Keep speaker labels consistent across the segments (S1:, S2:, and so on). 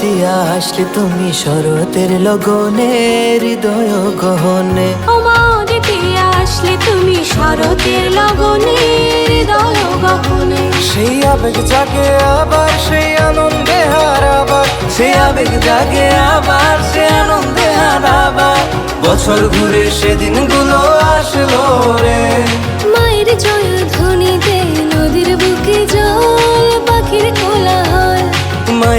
S1: দিয়া আসলে তুমি শরতের লগনে হৃদয় গহনে।
S2: দিয়া আসলে তুমি শরতের লগনে হৃদয় গহনে।
S1: সেই আবেগ জাগে আবার সেই আনন্দে হারাবার। সেই আবেগ জাগে আবার সে আনন্দে হারাবার। বছর ঘুরে সেদিনগুলো আসলো রে।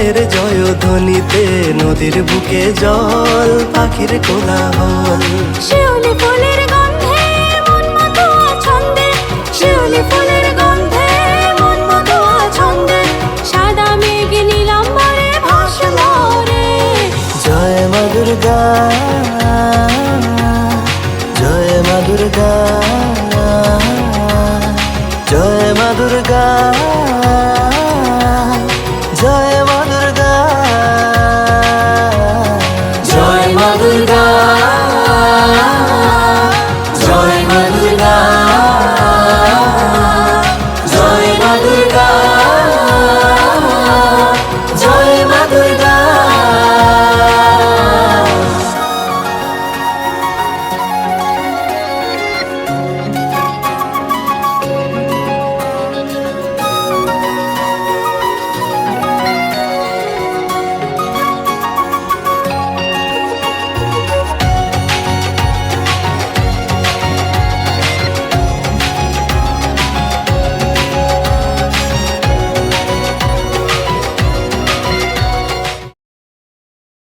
S1: মায়ের জয় ধ্বনিতে নদীর বুকে জল পাখির কোলাহল।
S2: শিউলি ফুলের গন্ধে মন মতো ছন্দে শিউলি ফুলের গন্ধে মন মতো ছন্দে সাদা মেঘ নীলাম্বরে ভাসল রে।
S1: জয় মা দুর্গা জয় মা দুর্গা জয় মা দুর্গা।